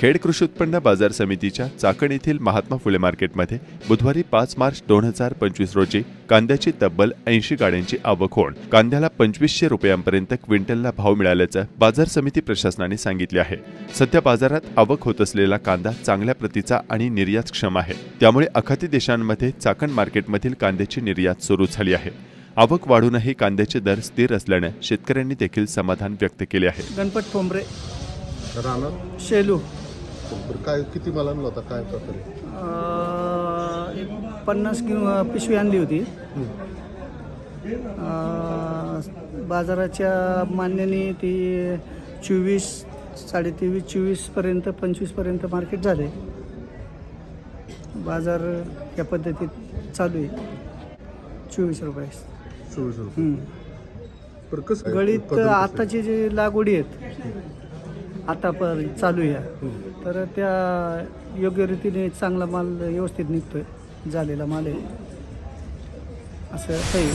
खेड कृषी उत्पन्न बाजार समितीच्या चाकण येथील महात्मा फुले मार्केटमध्ये बुधवारी पाच मार्च दोन हजार पंचवीस रोजी कांद्याची तब्बल ऐंशी गाड्यांची आवक होऊन कांद्याला पंचवीसशे रुपयांपर्यंत क्विंटलला भाव मिळाल्याचं बाजार समिती प्रशासनाने सांगितले आहे. सध्या बाजारात आवक होत असलेला कांदा चांगल्या प्रतीचा आणि निर्यातक्षम आहे. त्यामुळे अखाती देशांमध्ये चाकण मार्केटमधील कांद्याची निर्यात सुरू झाली आहे. आवक वाढूनही कांद्याचे दर स्थिर असल्यानं शेतकऱ्यांनी देखील समाधान व्यक्त केले आहे. गणपत ठोंबरे. राहणार बरं काय किती मला आणला होता? काय प्रकारे? अं, एक पन्नास किलो पिशवी आणली होती. अं, बाजाराच्या मान्याने ती चोवीस साडेतेवीस चोवीसपर्यंत पंचवीसपर्यंत मार्केट झाले. बाजार या पद्धतीत चालू आहे. चोवीस रुपये. चोवीस रुपये. कसं? गळीत? आताची जी लागवडी आहेत आता पर चालू आहे. तर त्या योग्य रीतीने चांगला माल व्यवस्थित निघतोय झालेला माल आहे. असं आहे